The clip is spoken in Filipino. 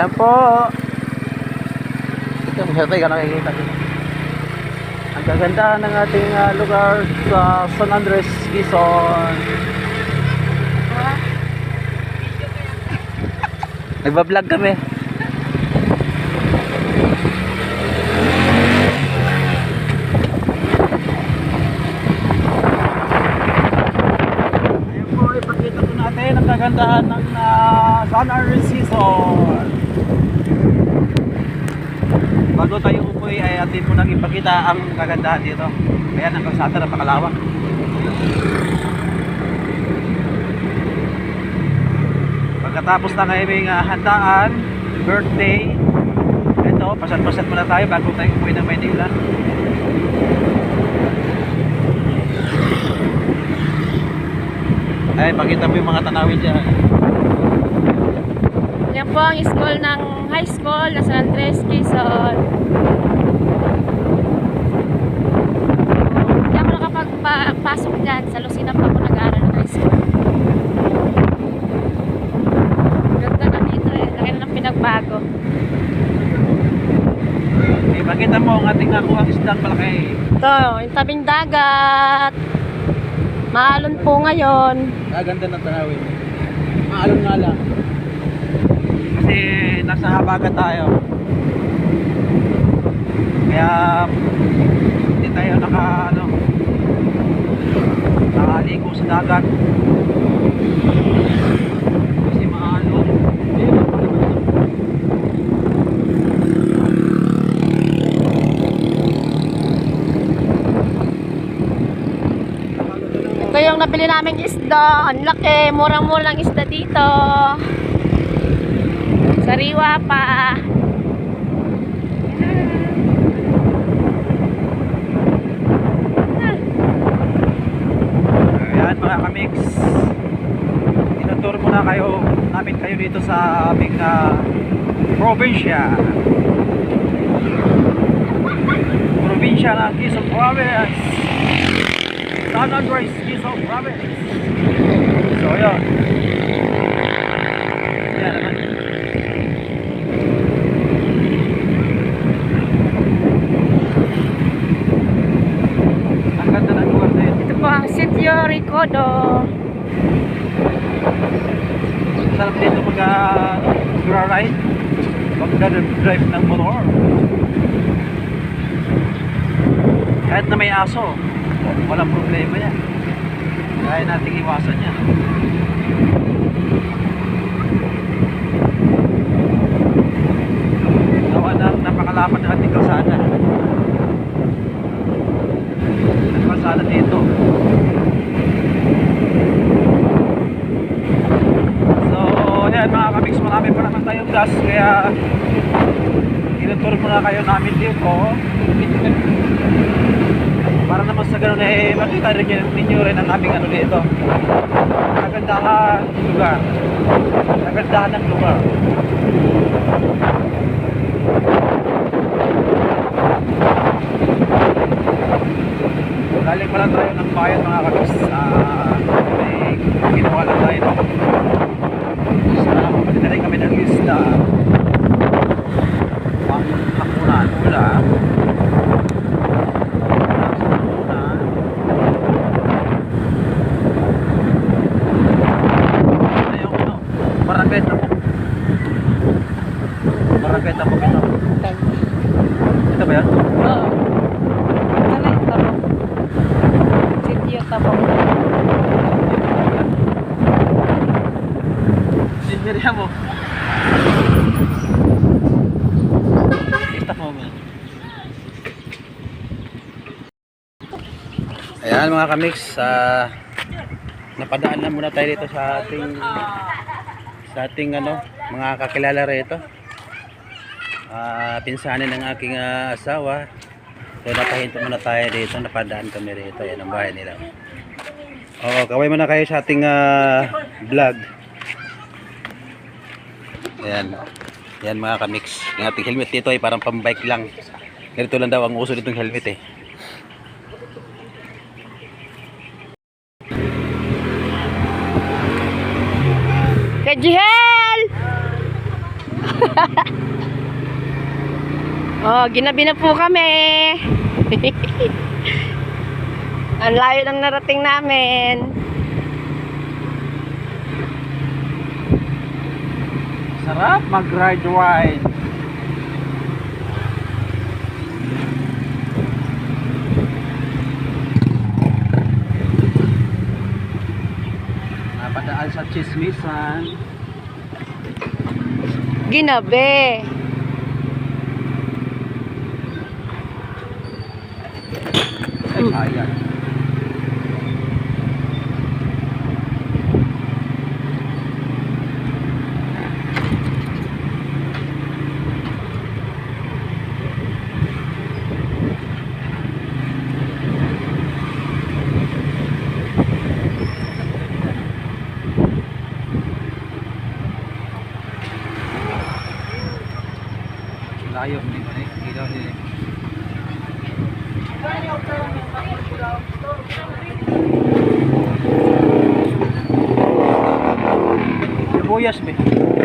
Ayan po. Ito, masyado ka nakikita dito. Ang gaganda ng ating ah, lugar sa San Andres, Quezon. Nagbablog kami. Ayan po, ipakita po natin ang kagandahan ng uh, San Andres Season. Bago tayo upoy ay atin po nang ipakita ang kagandahan dito. Ayan ang kalsada na pakalawak. Pagkatapos ng aming uh, handaan, birthday, ito, pasat-pasat muna tayo bago tayo umuwi ng Maynila. Ay, pakita mo yung mga tanawin dyan. Yan po ang school ng high school na San Andres, Quezon. Hindi ako nakapagpasok dyan. Sa Lucina pa ako nag-aaral ng high school. Ganda na dito eh. Laki na ng pinagbago. Okay, pakita mo ang ating nakuha isdang malaki. Ito, yung tabing dagat. Maalon po ngayon. Ah, ganda ng tanawin. Maalon nga lang. Kasi nasa habagat tayo. Kaya hindi tayo naka ano nakaligo sa dagat. Kasi maalon. Ito yung nabili naming isda. Ang laki. Murang-murang isda dito. Sariwa pa. Ayan mga kamix. Tinuturo muna kayo namin kayo dito sa aming ah, probinsya. Probinsya ng Quezon Province. San Andres, Quezon Province. So yun. Yan naman. Ang ganda ng lugar na yun. Ito po ang Ricodo. Sarap dito mag uh, ride mag-drive ng motor. Kahit na may aso, walang problema yan. Kaya nating iwasan yan. Gawa ng napakalapat ng ating kalsada. Kalsada dito. So, yan mga kamix, marami pa naman tayong gas kaya tinuturo muna kayo namin dito. Para naman sa ganun eh makita rin ninyo rin ang aming ano dito. Kagandahan lugar. Kagandahan ng lugar. Galing pala tayo ng bayan mga kamix Ah, may ginawa lang tayo marabeta po ito ito ba yan? Oo. Ano yung tabong? Sitio tabong. Mo Ayan mga kamix, ah, napadaan na muna tayo dito sa ating sa ating ano, mga kakilala rito. Ah, pinsanin ng aking ah, asawa. So napahinto muna tayo dito, napadaan kami rito. Ayan ang bahay nila. Oo, kaway muna kayo sa ating ah, vlog. Ayan. Ayan mga kamix. Yung ating helmet dito ay parang pambike lang. Ganito lang daw ang uso ditong helmet eh. Kajihel! oh, ginabi na po kami. Ang layo ng narating namin. Sarap mag-ride wide. Napadaan sa chismisan. Ginabi. Ay, sayang. Layo, hindi mo na ilaw ni Sibuyas, be.